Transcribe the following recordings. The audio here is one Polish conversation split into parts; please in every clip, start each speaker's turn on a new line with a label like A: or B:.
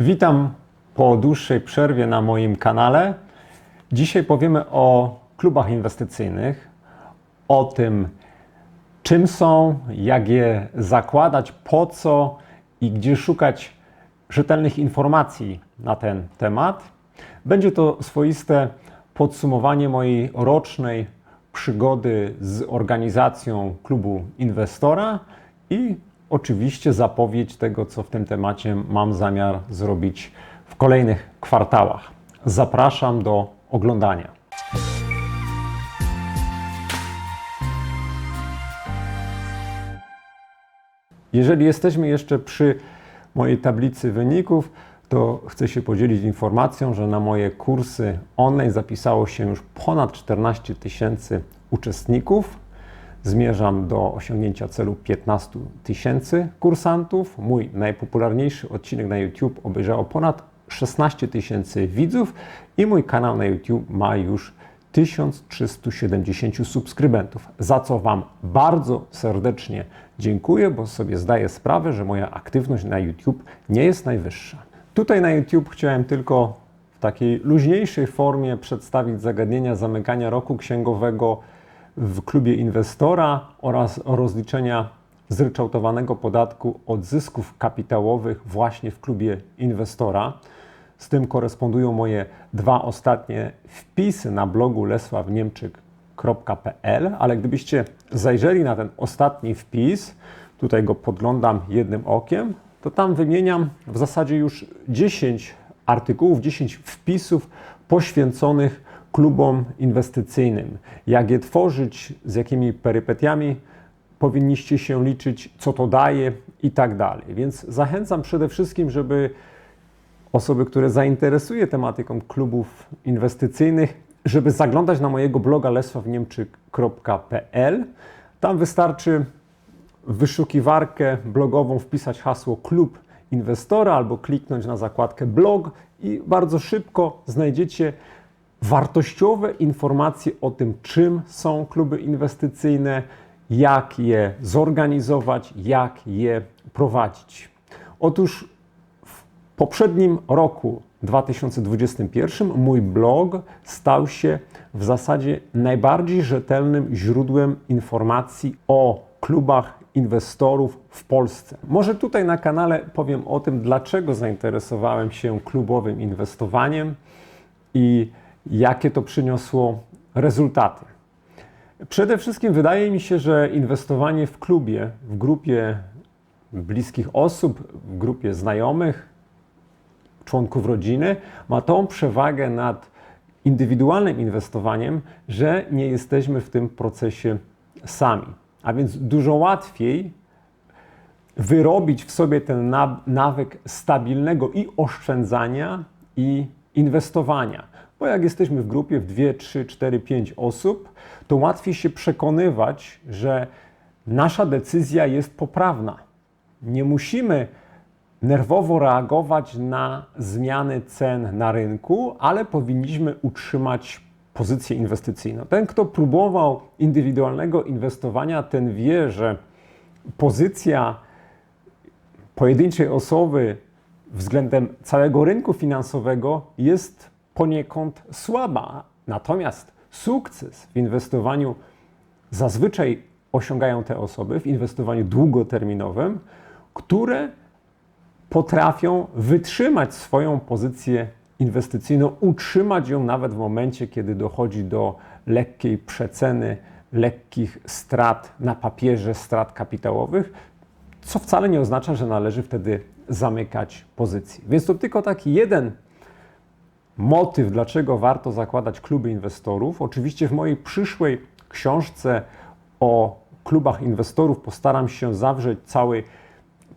A: Witam po dłuższej przerwie na moim kanale. Dzisiaj powiemy o klubach inwestycyjnych, o tym, czym są, jak je zakładać, po co i gdzie szukać rzetelnych informacji na ten temat. Będzie to swoiste podsumowanie mojej rocznej przygody z organizacją klubu inwestora i oczywiście zapowiedź tego, co w tym temacie mam zamiar zrobić w kolejnych kwartałach. Zapraszam do oglądania. Jeżeli jesteśmy jeszcze przy mojej tablicy wyników, to chcę się podzielić informacją, że na moje kursy online zapisało się już ponad 14 tysięcy uczestników. Zmierzam do osiągnięcia celu 15 tysięcy kursantów. Mój najpopularniejszy odcinek na YouTube obejrzało ponad 16 tysięcy widzów i mój kanał na YouTube ma już 1370 subskrybentów, za co Wam bardzo serdecznie dziękuję, bo sobie zdaję sprawę, że moja aktywność na YouTube nie jest najwyższa. Tutaj na YouTube chciałem tylko w takiej luźniejszej formie przedstawić zagadnienia zamykania roku księgowego w klubie inwestora oraz rozliczenia zryczałtowanego podatku od zysków kapitałowych właśnie w klubie inwestora. Z tym korespondują moje dwa ostatnie wpisy na blogu lesławniemczyk.pl, ale gdybyście zajrzeli na ten ostatni wpis, tutaj go podglądam jednym okiem, to tam wymieniam w zasadzie już 10 artykułów, 10 wpisów poświęconych klubom inwestycyjnym. Jak je tworzyć, z jakimi perypetiami powinniście się liczyć, co to daje i tak dalej. Więc zachęcam przede wszystkim, żeby osoby, które zainteresuje tematyką klubów inwestycyjnych, żeby zaglądać na mojego bloga lesławniemczyk.pl. Tam wystarczy w wyszukiwarkę blogową wpisać hasło klub inwestora albo kliknąć na zakładkę blog i bardzo szybko znajdziecie wartościowe informacje o tym, czym są kluby inwestycyjne, jak je zorganizować, jak je prowadzić. Otóż w poprzednim roku 2021 mój blog stał się w zasadzie najbardziej rzetelnym źródłem informacji o klubach inwestorów w Polsce. Może tutaj na kanale powiem o tym, dlaczego zainteresowałem się klubowym inwestowaniem i jakie to przyniosło rezultaty. Przede wszystkim wydaje mi się, że inwestowanie w klubie, w grupie bliskich osób, w grupie znajomych, członków rodziny, ma tą przewagę nad indywidualnym inwestowaniem, że nie jesteśmy w tym procesie sami. A więc dużo łatwiej wyrobić w sobie ten nawyk stabilnego i oszczędzania, i inwestowania. Bo jak jesteśmy w grupie w 2, 3, 4, 5 osób, to łatwiej się przekonywać, że nasza decyzja jest poprawna. Nie musimy nerwowo reagować na zmiany cen na rynku, ale powinniśmy utrzymać pozycję inwestycyjną. Ten, kto próbował indywidualnego inwestowania, ten wie, że pozycja pojedynczej osoby względem całego rynku finansowego jest poniekąd słaba. Natomiast sukces w inwestowaniu zazwyczaj osiągają te osoby w inwestowaniu długoterminowym, które potrafią wytrzymać swoją pozycję inwestycyjną, utrzymać ją nawet w momencie, kiedy dochodzi do lekkiej przeceny, lekkich strat na papierze, strat kapitałowych, co wcale nie oznacza, że należy wtedy zamykać pozycji. Więc to tylko taki jeden motyw, dlaczego warto zakładać kluby inwestorów. Oczywiście w mojej przyszłej książce o klubach inwestorów postaram się zawrzeć cały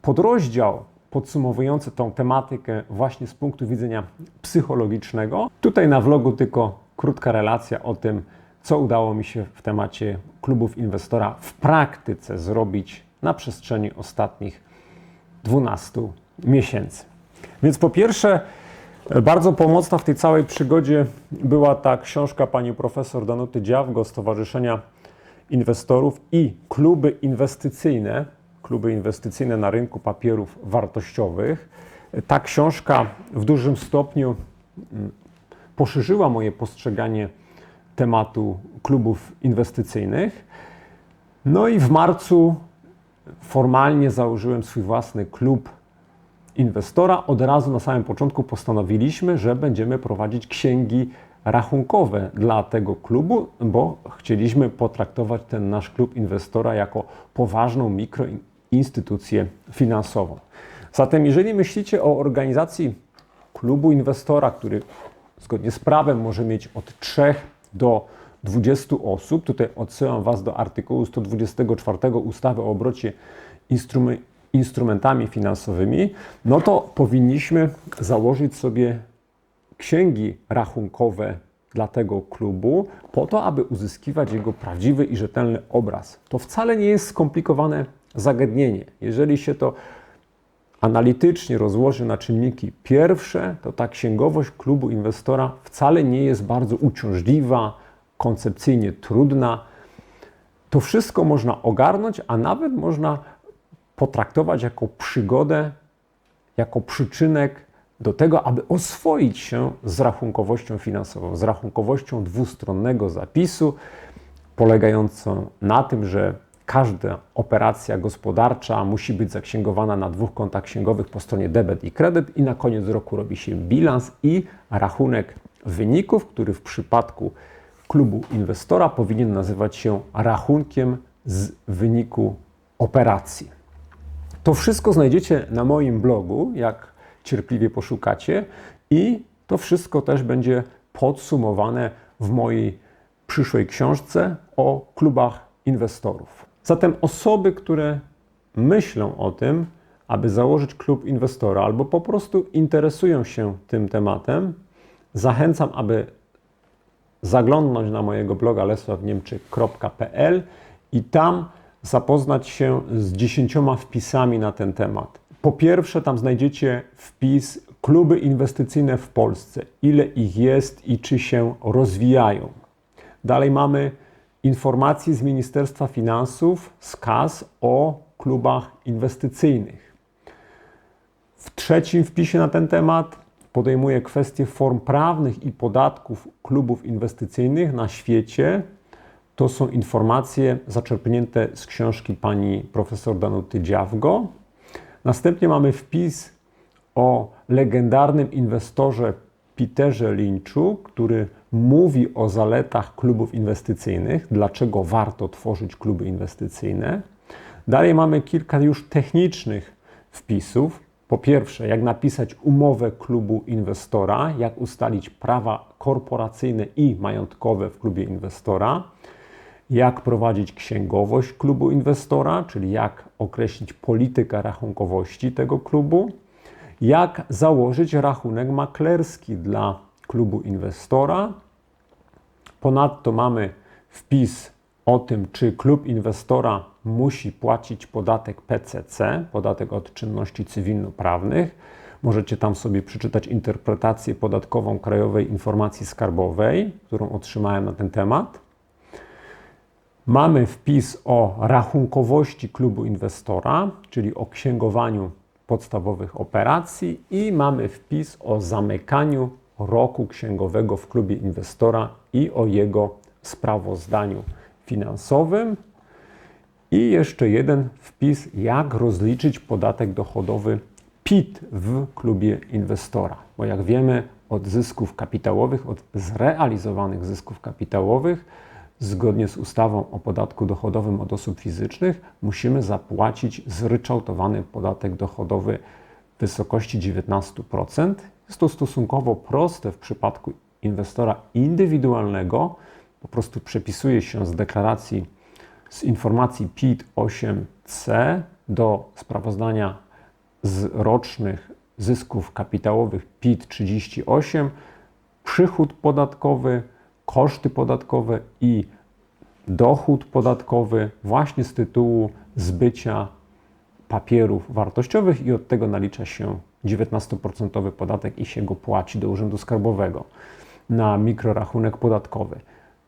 A: podrozdział podsumowujący tą tematykę właśnie z punktu widzenia psychologicznego. Tutaj na vlogu tylko krótka relacja o tym, co udało mi się w temacie klubów inwestora w praktyce zrobić na przestrzeni ostatnich 12 miesięcy. Więc po pierwsze, bardzo pomocna w tej całej przygodzie była ta książka pani profesor Danuty Dziawgo Stowarzyszenia Inwestorów i kluby inwestycyjne, kluby inwestycyjne na rynku papierów wartościowych. Ta książka w dużym stopniu mm, poszerzyła moje postrzeganie tematu klubów inwestycyjnych. No i w marcu formalnie założyłem swój własny klub inwestora. Od razu na samym początku postanowiliśmy, że będziemy prowadzić księgi rachunkowe dla tego klubu, bo chcieliśmy potraktować ten nasz klub inwestora jako poważną mikroinstytucję finansową. Zatem, jeżeli myślicie o organizacji klubu inwestora, który zgodnie z prawem może mieć od 3 do 20 osób, tutaj odsyłam Was do artykułu 124 ustawy o obrocie instrumentami finansowymi, no to powinniśmy założyć sobie księgi rachunkowe dla tego klubu, po to, aby uzyskiwać jego prawdziwy i rzetelny obraz. To wcale nie jest skomplikowane zagadnienie. Jeżeli się to analitycznie rozłoży na czynniki pierwsze, to ta księgowość klubu inwestora wcale nie jest bardzo uciążliwa, koncepcyjnie trudna. To wszystko można ogarnąć, a nawet można potraktować jako przygodę, jako przyczynek do tego, aby oswoić się z rachunkowością finansową, z rachunkowością dwustronnego zapisu, polegającą na tym, że każda operacja gospodarcza musi być zaksięgowana na dwóch kontach księgowych po stronie debet i kredyt i na koniec roku robi się bilans i rachunek wyników, który w przypadku klubu inwestora powinien nazywać się rachunkiem z wyniku operacji. To wszystko znajdziecie na moim blogu, jak cierpliwie poszukacie, i to wszystko też będzie podsumowane w mojej przyszłej książce o klubach inwestorów. Zatem osoby, które myślą o tym, aby założyć klub inwestora albo po prostu interesują się tym tematem, zachęcam, aby zaglądnąć na mojego bloga lesławniemczyk.pl i tam zapoznać się z dziesięcioma wpisami na ten temat. Po pierwsze, tam znajdziecie wpis kluby inwestycyjne w Polsce, ile ich jest i czy się rozwijają. Dalej mamy informacje z Ministerstwa Finansów, z KAS o klubach inwestycyjnych. W trzecim wpisie na ten temat podejmuję kwestie form prawnych i podatków klubów inwestycyjnych na świecie. To są informacje zaczerpnięte z książki pani profesor Danuty Dziawgo. Następnie mamy wpis o legendarnym inwestorze Peterze Lynchu, który mówi o zaletach klubów inwestycyjnych, dlaczego warto tworzyć kluby inwestycyjne. Dalej mamy kilka już technicznych wpisów. Po pierwsze, jak napisać umowę klubu inwestora, jak ustalić prawa korporacyjne i majątkowe w klubie inwestora, jak prowadzić księgowość klubu inwestora, czyli jak określić politykę rachunkowości tego klubu, jak założyć rachunek maklerski dla klubu inwestora. Ponadto mamy wpis o tym, czy klub inwestora musi płacić podatek PCC, podatek od czynności cywilnoprawnych. Możecie tam sobie przeczytać interpretację podatkową Krajowej Informacji Skarbowej, którą otrzymałem na ten temat. Mamy wpis o rachunkowości klubu inwestora, czyli o księgowaniu podstawowych operacji i mamy wpis o zamykaniu roku księgowego w klubie inwestora i o jego sprawozdaniu finansowym. I jeszcze jeden wpis, jak rozliczyć podatek dochodowy PIT w klubie inwestora. Bo jak wiemy, od zysków kapitałowych, od zrealizowanych zysków kapitałowych, zgodnie z ustawą o podatku dochodowym od osób fizycznych, musimy zapłacić zryczałtowany podatek dochodowy w wysokości 19%. Jest to stosunkowo proste w przypadku inwestora indywidualnego. Po prostu przepisuje się z deklaracji, z informacji PIT-8C do sprawozdania z rocznych zysków kapitałowych PIT-38 przychód podatkowy, koszty podatkowe i dochód podatkowy właśnie z tytułu zbycia papierów wartościowych i od tego nalicza się 19% podatek i się go płaci do Urzędu Skarbowego na mikrorachunek podatkowy.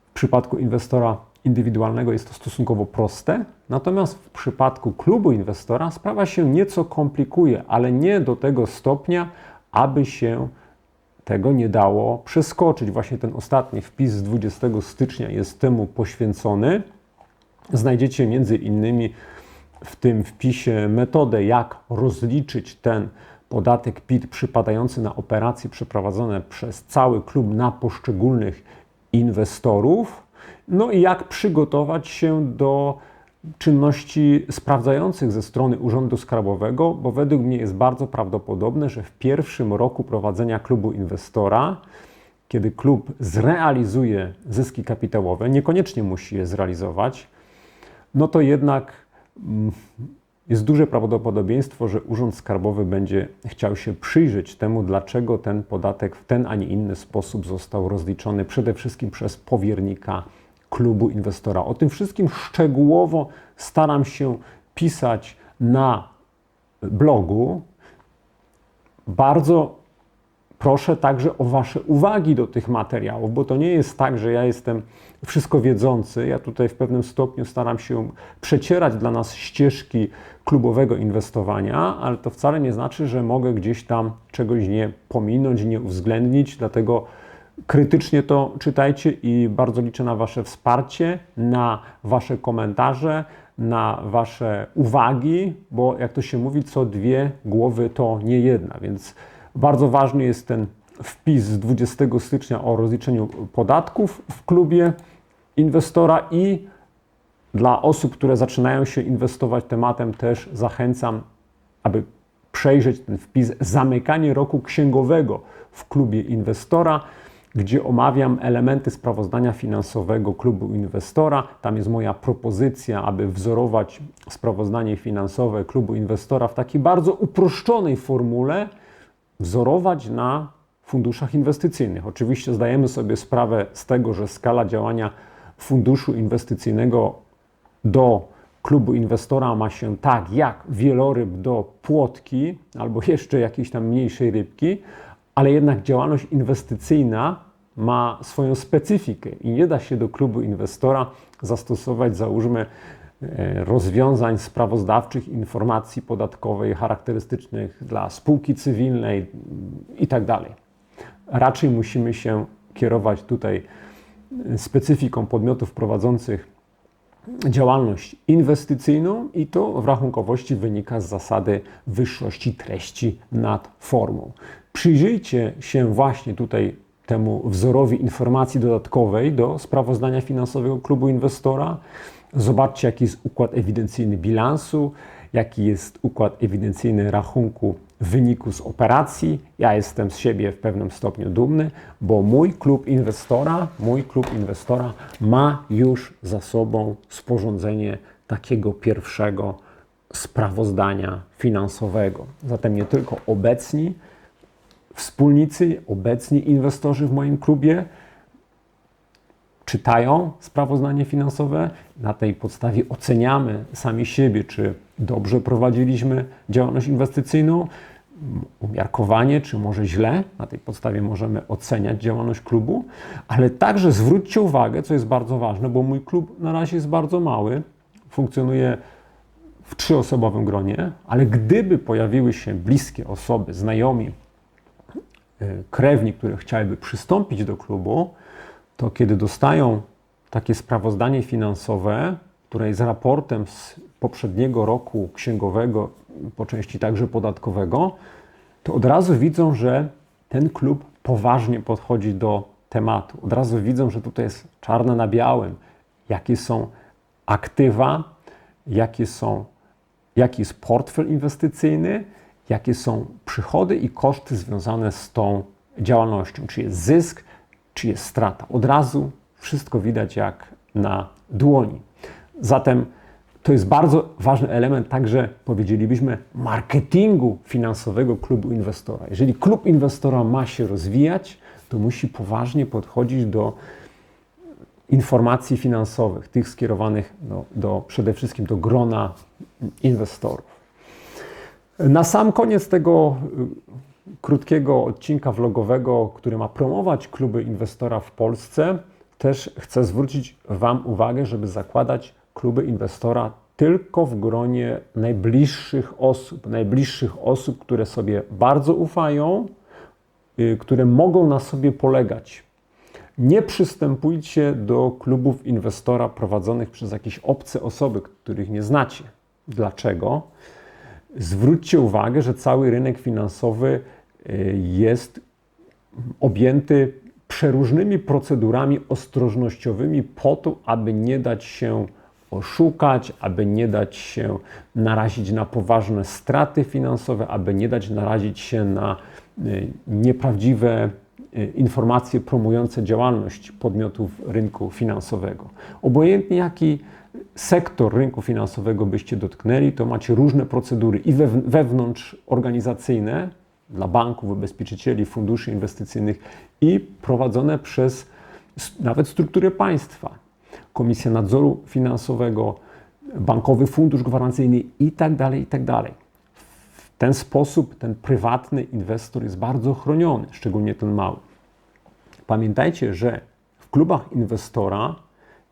A: W przypadku inwestora indywidualnego jest to stosunkowo proste, natomiast w przypadku klubu inwestora sprawa się nieco komplikuje, ale nie do tego stopnia, aby się tego nie dało przeskoczyć. Właśnie ten ostatni wpis z 20 stycznia jest temu poświęcony. Znajdziecie między innymi w tym wpisie metodę, jak rozliczyć ten podatek PIT przypadający na operacje przeprowadzone przez cały klub na poszczególnych inwestorów. No i jak przygotować się do czynności sprawdzających ze strony Urzędu Skarbowego, bo według mnie jest bardzo prawdopodobne, że w pierwszym roku prowadzenia klubu inwestora, kiedy klub zrealizuje zyski kapitałowe, niekoniecznie musi je zrealizować, no to jednak mm, jest duże prawdopodobieństwo, że Urząd Skarbowy będzie chciał się przyjrzeć temu, dlaczego ten podatek w ten, a nie inny sposób został rozliczony przede wszystkim przez powiernika klubu inwestora. O tym wszystkim szczegółowo staram się pisać na blogu. Bardzo proszę także o Wasze uwagi do tych materiałów, bo to nie jest tak, że ja jestem wszystko wiedzący. Ja tutaj w pewnym stopniu staram się przecierać dla nas ścieżki klubowego inwestowania, ale to wcale nie znaczy, że mogę gdzieś tam czegoś nie pominąć, nie uwzględnić, dlatego krytycznie to czytajcie i bardzo liczę na Wasze wsparcie, na Wasze komentarze, na Wasze uwagi, bo jak to się mówi, co dwie głowy to nie jedna, więc bardzo ważny jest ten wpis z 20 stycznia o rozliczeniu podatków w klubie inwestora i dla osób, które zaczynają się inwestować tematem, też zachęcam, aby przejrzeć ten wpis zamykanie roku księgowego w klubie inwestora gdzie omawiam elementy sprawozdania finansowego klubu inwestora. Tam jest moja propozycja, aby wzorować sprawozdanie finansowe klubu inwestora w takiej bardzo uproszczonej formule, wzorować na funduszach inwestycyjnych. Oczywiście zdajemy sobie sprawę z tego, że skala działania funduszu inwestycyjnego do klubu inwestora ma się tak jak wieloryb do płotki albo jeszcze jakiejś tam mniejszej rybki, ale jednak działalność inwestycyjna ma swoją specyfikę i nie da się do klubu inwestora zastosować, załóżmy, e, rozwiązań sprawozdawczych, informacji podatkowej charakterystycznych dla spółki cywilnej itd. Tak Raczej musimy się kierować tutaj e, specyfiką podmiotów prowadzących działalność inwestycyjną i to w rachunkowości wynika z zasady wyższości treści nad formą. Przyjrzyjcie się właśnie tutaj temu wzorowi informacji dodatkowej do sprawozdania finansowego klubu inwestora. Zobaczcie, jaki jest układ ewidencyjny bilansu, jaki jest układ ewidencyjny rachunku wyniku z operacji. Ja jestem z siebie w pewnym stopniu dumny, bo mój klub inwestora, mój klub inwestora ma już za sobą sporządzenie takiego pierwszego sprawozdania finansowego. Zatem nie tylko obecni wspólnicy, obecni inwestorzy w moim klubie czytają sprawozdanie finansowe. Na tej podstawie oceniamy sami siebie, czy dobrze prowadziliśmy działalność inwestycyjną, umiarkowanie, czy może źle. Na tej podstawie możemy oceniać działalność klubu, ale także zwróćcie uwagę, co jest bardzo ważne, bo mój klub na razie jest bardzo mały, funkcjonuje w trzyosobowym gronie, ale gdyby pojawiły się bliskie osoby, znajomi, krewni, które chciałyby przystąpić do klubu, to kiedy dostają takie sprawozdanie finansowe, które jest raportem z poprzedniego roku księgowego, po części także podatkowego, to od razu widzą, że ten klub poważnie podchodzi do tematu. Od razu widzą, że tutaj jest czarne na białym, jakie są aktywa, jakie są, jaki jest portfel inwestycyjny, jakie są przychody i koszty związane z tą działalnością, czy jest zysk, czy jest strata. Od razu wszystko widać jak na dłoni. Zatem to jest bardzo ważny element także, powiedzielibyśmy, marketingu finansowego klubu inwestora. Jeżeli klub inwestora ma się rozwijać, to musi poważnie podchodzić do informacji finansowych, tych skierowanych do, do przede wszystkim do grona inwestorów. Na sam koniec tego y, krótkiego odcinka vlogowego, który ma promować kluby inwestora w Polsce, też chcę zwrócić Wam uwagę, żeby zakładać kluby inwestora tylko w gronie najbliższych osób, najbliższych osób, które sobie bardzo ufają, y, które mogą na sobie polegać. Nie przystępujcie do klubów inwestora prowadzonych przez jakieś obce osoby, których nie znacie. Dlaczego? Zwróćcie uwagę, że cały rynek finansowy y, jest objęty przeróżnymi procedurami ostrożnościowymi po to, aby nie dać się oszukać, aby nie dać się narazić na poważne straty finansowe, aby nie dać narazić się na y, nieprawdziwe y, informacje promujące działalność podmiotów rynku finansowego. Obojętnie jaki sektor rynku finansowego byście dotknęli, to macie różne procedury i wewnątrz organizacyjne dla banków, ubezpieczycieli, funduszy inwestycyjnych i prowadzone przez nawet struktury państwa. Komisja Nadzoru Finansowego, Bankowy Fundusz Gwarancyjny i tak dalej, i tak dalej. W ten sposób ten prywatny inwestor jest bardzo chroniony, szczególnie ten mały. Pamiętajcie, że w klubach inwestora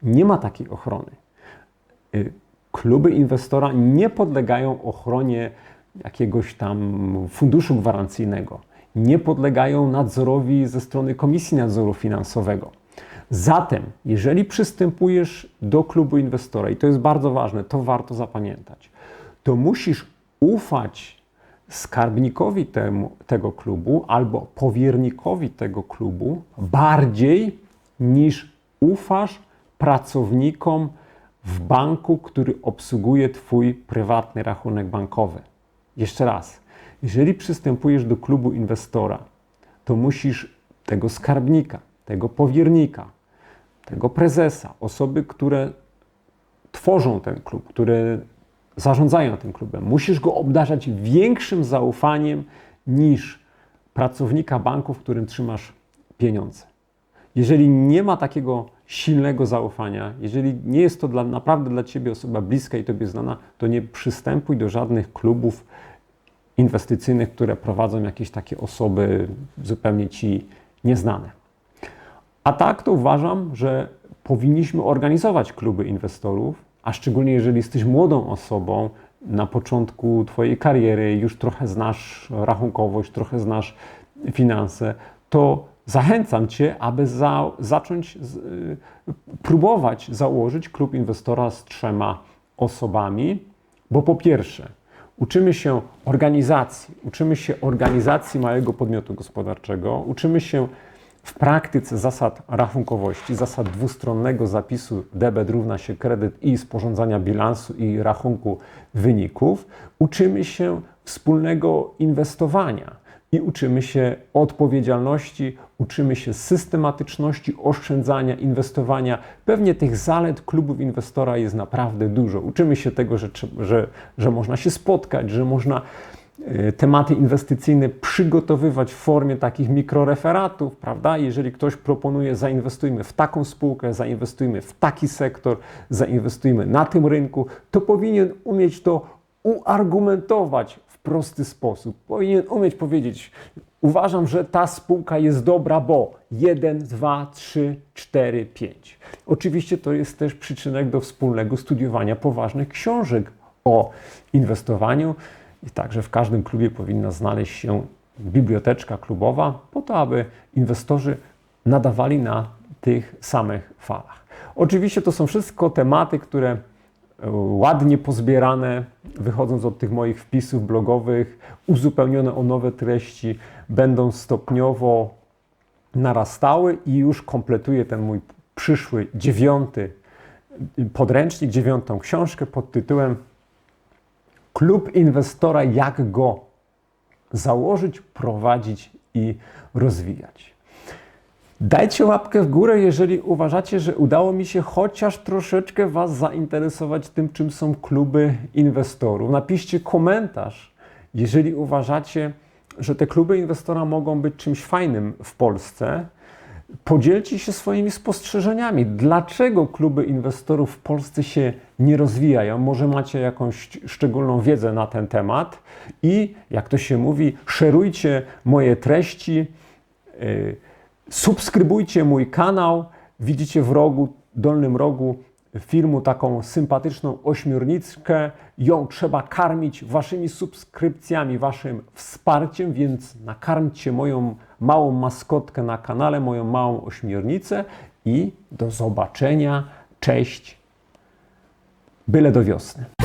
A: nie ma takiej ochrony. Y, kluby inwestora nie podlegają ochronie jakiegoś tam funduszu gwarancyjnego, nie podlegają nadzorowi ze strony Komisji Nadzoru Finansowego. Zatem, jeżeli przystępujesz do klubu inwestora, i to jest bardzo ważne, to warto zapamiętać, to musisz ufać skarbnikowi temu, tego klubu albo powiernikowi tego klubu bardziej niż ufasz pracownikom w banku, który obsługuje Twój prywatny rachunek bankowy. Jeszcze raz, jeżeli przystępujesz do klubu inwestora, to musisz tego skarbnika, tego powiernika, tego prezesa, osoby, które tworzą ten klub, które zarządzają tym klubem, musisz go obdarzać większym zaufaniem niż pracownika banku, w którym trzymasz pieniądze. Jeżeli nie ma takiego silnego zaufania, jeżeli nie jest to dla, naprawdę dla Ciebie osoba bliska i Tobie znana, to nie przystępuj do żadnych klubów inwestycyjnych, które prowadzą jakieś takie osoby zupełnie Ci nieznane. A tak to uważam, że powinniśmy organizować kluby inwestorów, a szczególnie jeżeli jesteś młodą osobą, na początku Twojej kariery już trochę znasz rachunkowość, trochę znasz finanse, to zachęcam Cię, aby za, zacząć z, y, próbować założyć klub inwestora z trzema osobami, bo po pierwsze, uczymy się organizacji, uczymy się organizacji małego podmiotu gospodarczego, uczymy się w praktyce zasad rachunkowości, zasad dwustronnego zapisu debet równa się kredyt i sporządzania bilansu i rachunku wyników, uczymy się wspólnego inwestowania i uczymy się odpowiedzialności, uczymy się systematyczności oszczędzania, inwestowania. Pewnie tych zalet klubów inwestora jest naprawdę dużo. Uczymy się tego, że, że, że można się spotkać, że można e, tematy inwestycyjne przygotowywać w formie takich mikroreferatów, prawda? Jeżeli ktoś proponuje, zainwestujmy w taką spółkę, zainwestujmy w taki sektor, zainwestujmy na tym rynku, to powinien umieć to uargumentować prosty sposób. Powinien umieć powiedzieć, uważam, że ta spółka jest dobra, bo 1, 2, 3, 4, 5. Oczywiście to jest też przyczynek do wspólnego studiowania poważnych książek o inwestowaniu i także w każdym klubie powinna znaleźć się biblioteczka klubowa po to, aby inwestorzy nadawali na tych samych falach. Oczywiście to są wszystko tematy, które ładnie pozbierane, wychodząc od tych moich wpisów blogowych, uzupełnione o nowe treści, będą stopniowo narastały i już kompletuję ten mój przyszły dziewiąty podręcznik, dziewiątą książkę pod tytułem Klub inwestora, jak go założyć, prowadzić i rozwijać. Dajcie łapkę w górę, jeżeli uważacie, że udało mi się chociaż troszeczkę Was zainteresować tym, czym są kluby inwestorów. Napiszcie komentarz, jeżeli uważacie, że te kluby inwestora mogą być czymś fajnym w Polsce. Podzielcie się swoimi spostrzeżeniami. Dlaczego kluby inwestorów w Polsce się nie rozwijają? Może macie jakąś szczególną wiedzę na ten temat i, jak to się mówi, szerujcie moje treści. Yy, Subskrybujcie mój kanał, widzicie w rogu, dolnym rogu filmu taką sympatyczną ośmiorniczkę. Ją trzeba karmić waszymi subskrypcjami, waszym wsparciem, więc nakarmcie moją małą maskotkę na kanale, moją małą ośmiornicę i do zobaczenia. Cześć. Byle do wiosny.